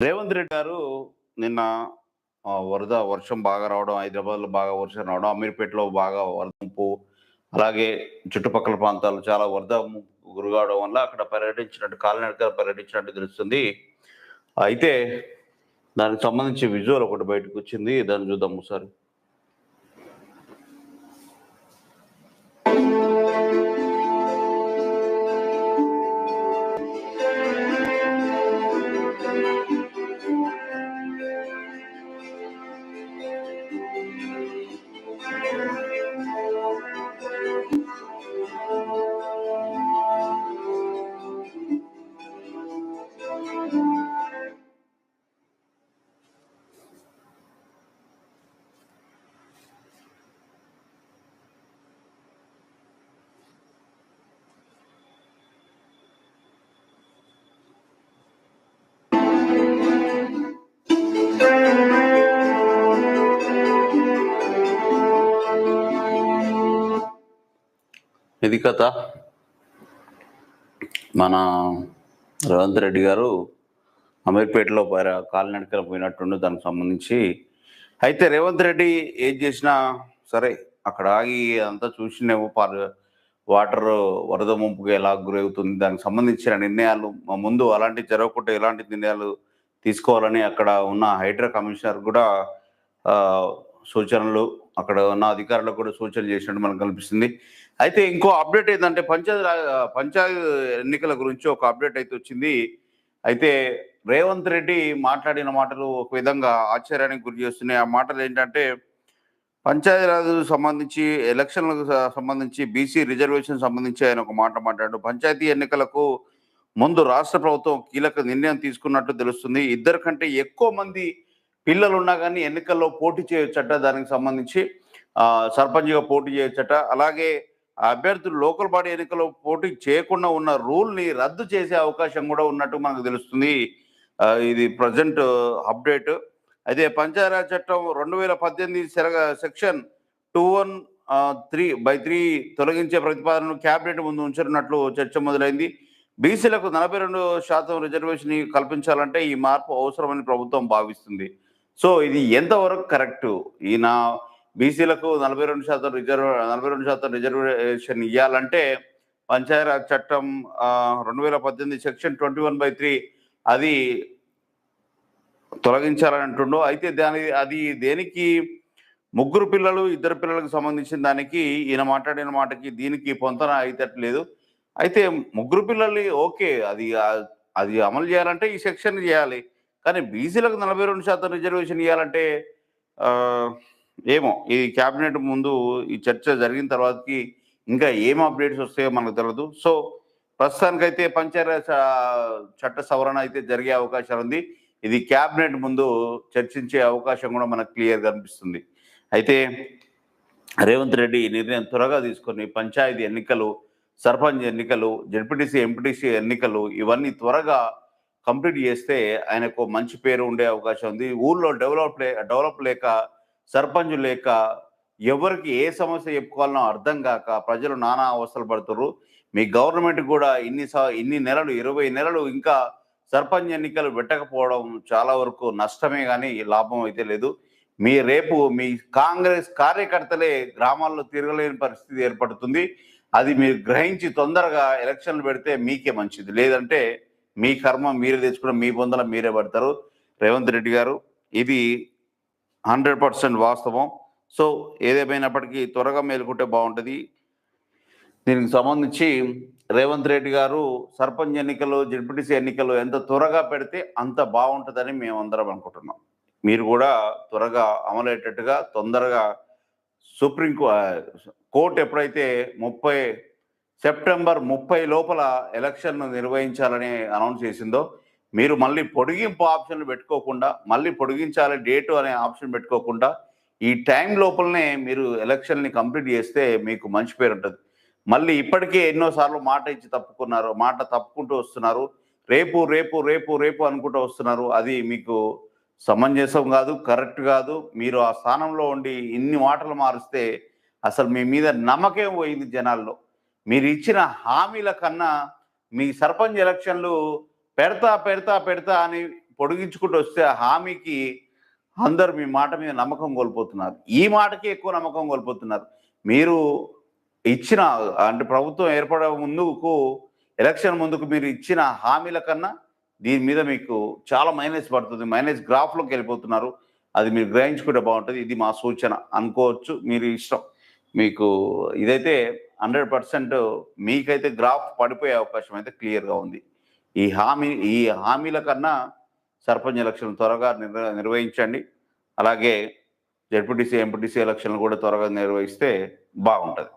రేవంత్ రెడ్డి గారు నిన్న వరద వర్షం బాగా రావడం హైదరాబాద్లో బాగా వర్షం రావడం అమీర్పేటలో బాగా వరద ముంపు అలాగే చుట్టుపక్కల ప్రాంతాలు చాలా వరద ముంపు గురికావడం వల్ల అక్కడ పర్యటించినట్టు కాలినడక పర్యటించినట్టు తెలుస్తుంది. అయితే దానికి సంబంధించి విజువల్ ఒకటి బయటకు వచ్చింది. దాన్ని చూద్దాం ఒకసారి. ఇది కథ. మన రేవంత్ రెడ్డి గారు అమీర్పేటలో కాలినడకలు కాలినడకన పోయినట్టుండు దానికి సంబంధించి. అయితే రేవంత్ రెడ్డి ఏం చేసినా సరే అక్కడ ఆగి అంతా చూసినేమో పార్ వాటర్ వరద ముంపుకు ఎలా గురవుతుంది దానికి సంబంధించిన నిర్ణయాలు మా ముందు అలాంటి జరగకుండా ఎలాంటి నిర్ణయాలు తీసుకోవాలని అక్కడ ఉన్న హైడ్రా కమిషనర్ కూడా సూచనలు అక్కడ ఉన్న అధికారులకు కూడా సూచనలు చేసినట్టు మనకు కనిపిస్తుంది. అయితే ఇంకో అప్డేట్ ఏంటంటే పంచాయతీ పంచాయతీ ఎన్నికల గురించి ఒక అప్డేట్ అయితే వచ్చింది. అయితే రేవంత్ రెడ్డి మాట్లాడిన మాటలు ఒక విధంగా ఆశ్చర్యానికి గురి చేస్తున్నాయి. ఆ మాటలు ఏంటంటే పంచాయతీరాజ్ సంబంధించి ఎలక్షన్లకు సంబంధించి బీసీ రిజర్వేషన్ సంబంధించి ఆయన ఒక మాట మాట్లాడు పంచాయతీ ఎన్నికలకు ముందు రాష్ట్ర ప్రభుత్వం కీలక నిర్ణయం తీసుకున్నట్టు తెలుస్తుంది. ఇద్దరు కంటే ఎక్కువ మంది పిల్లలు ఉన్నా కానీ ఎన్నికల్లో పోటీ చేయొచ్చట దానికి సంబంధించి సర్పంచ్గా పోటీ చేయొచ్చట. అలాగే అభ్యర్థులు లోకల్ బాడీ ఎన్నికల్లో పోటీ చేయకుండా ఉన్న రూల్ని రద్దు చేసే అవకాశం కూడా ఉన్నట్టు మనకు తెలుస్తుంది. ఇది ప్రజెంట్ అప్డేట్. అయితే పంచాయరాజ్ చట్టం రెండు వేల పద్దెనిమిది section two one three by three తొలగించే ప్రతిపాదనను క్యాబినెట్ ముందు ఉంచనున్నట్లు చర్చ మొదలైంది. బీసీలకు నలభై రెండు శాతం రిజర్వేషన్ కల్పించాలంటే ఈ మార్పు అవసరమని ప్రభుత్వం భావిస్తుంది. సో ఇది ఎంతవరకు కరెక్ట్? ఈయన బీసీలకు నలభై రెండు శాతం రిజర్వ్ నలభై రెండు శాతం రిజర్వేషన్ ఇవ్వాలంటే పంచాయతీరాజ్ చట్టం రెండు వేల పద్దెనిమిది section twenty one by three అది తొలగించాలని అంటుండో. అయితే దాని అది దేనికి? ముగ్గురు పిల్లలు ఇద్దరు పిల్లలకు సంబంధించిన దానికి ఈయన మాట్లాడిన మాటకి దీనికి పొంతన అయితట్లేదు అయితే ముగ్గురు పిల్లలు ఓకే అది అది అమలు చేయాలంటే ఈ సెక్షన్ చేయాలి. కానీ బీసీలకు నలభై రెండు శాతం రిజర్వేషన్ ఇవ్వాలంటే ఏమో ఈ క్యాబినెట్ ముందు ఈ చర్చ జరిగిన తర్వాతకి ఇంకా ఏం అప్డేట్స్ వస్తాయో మనకు తెలియదు సో ప్రస్తుతానికైతే పంచాయత్ చట్ట సవరణ అయితే జరిగే అవకాశం ఉంది. ఇది క్యాబినెట్ ముందు చర్చించే అవకాశం కూడా మనకు క్లియర్గా అనిపిస్తుంది. అయితే రేవంత్ రెడ్డి ఈ నిర్ణయం త్వరగా తీసుకొని పంచాయతీ ఎన్నికలు సర్పంచ్ ఎన్నికలు జడ్పీటీసీ ఎంపీటీసీ ఎన్నికలు ఇవన్నీ త్వరగా కంప్లీట్ చేస్తే ఆయనకు మంచి పేరు ఉండే అవకాశం ఉంది. ఊళ్ళో డెవలప్ లే డెవలప్ లేక సర్పంచ్ లేక ఎవరికి ఏ సమస్య చెప్పుకోవాలనో అర్థం కాక ప్రజలు నానా అవస్థలు పడుతున్నారు మీ గవర్నమెంట్ కూడా ఇన్ని ఇన్ని నెలలు ఇరవై నెలలు ఇంకా సర్పంచ్ ఎన్నికలు పెట్టకపోవడం చాలా వరకు నష్టమే కానీ లాభం అయితే లేదు. మీ రేపు మీ కాంగ్రెస్ కార్యకర్తలే గ్రామాల్లో తిరగలేని పరిస్థితి ఏర్పడుతుంది. అది మీరు గ్రహించి తొందరగా ఎలక్షన్లు పెడితే మీకే మంచిది. లేదంటే మీ కర్మ మీరే తెచ్చుకున్న మీ పొందల మీరే పడతారు. రేవంత్ రెడ్డి గారు ఇది హండ్రెడ్ పర్సెంట్ వాస్తవం. సో ఏదేమైనప్పటికీ త్వరగా మేలుకుంటే బాగుంటుంది. దీనికి సంబంధించి రేవంత్ రెడ్డి గారు సర్పంచ్ ఎన్నికలు జడ్పీటీసీ ఎన్నికలు ఎంత త్వరగా పెడితే అంత బాగుంటుందని మేమందరం అనుకుంటున్నాం. మీరు కూడా త్వరగా అమలయ్యేటట్టుగా తొందరగా సుప్రీం కోర్టు ఎప్పుడైతే ముప్పై సెప్టెంబర్ ముప్పై లోపల ఎలక్షన్ నిర్వహించాలని అనౌన్స్ చేసిందో మీరు మళ్ళీ పొడిగింపు ఆప్షన్లు పెట్టుకోకుండా మళ్ళీ పొడిగించాలి డేటు అనే ఆప్షన్ పెట్టుకోకుండా ఈ టైం లోపలనే మీరు ఎలక్షన్ని కంప్లీట్ చేస్తే మీకు మంచి పేరు ఉంటుంది. మళ్ళీ ఇప్పటికే ఎన్నోసార్లు మాట ఇచ్చి తప్పుకున్నారు మాట తప్పుకుంటూ వస్తున్నారు రేపు రేపు రేపు రేపు అనుకుంటూ వస్తున్నారు. అది మీకు సమంజసం కాదు కరెక్ట్ కాదు. మీరు ఆ స్థానంలో ఉండి ఇన్ని మాటలు మారిస్తే అసలు మీ మీద నమ్మకం పోయింది జనాల్లో. మీరు ఇచ్చిన హామీల కన్నా మీ సర్పంచ్ ఎలక్షన్లు పెడతా పెడతా పెడతా అని పొడిగించుకుంటూ వస్తే ఆ హామీకి అందరు మీ మాట మీద నమ్మకం కోల్పోతున్నారు. ఈ మాటకి ఎక్కువ నమ్మకం కోల్పోతున్నారు. మీరు ఇచ్చిన అంటే ప్రభుత్వం ఏర్పడే ముందుకు ఎలక్షన్ ముందుకు మీరు ఇచ్చిన హామీల కన్నా దీని మీద మీకు చాలా మైనస్ పడుతుంది. మైనస్ గ్రాఫ్లోకి వెళ్ళిపోతున్నారు. అది మీరు గ్రహించుకుంటే బాగుంటుంది. ఇది మా సూచన. అనుకోవచ్చు. మీరు ఇష్టం. మీకు ఇదైతే హండ్రెడ్ పర్సెంట్ మీకైతే గ్రాఫ్ పడిపోయే అవకాశం అయితే క్లియర్గా ఉంది. ఈ హామీ ఈ హామీల కన్నా సర్పంచ్ ఎలక్షన్ త్వరగా నిర్వ నిర్వహించండి. అలాగే జడ్పీటీసీ ఎంపీటీసీ ఎలక్షన్లు కూడా త్వరగా నిర్వహిస్తే బాగుంటుంది.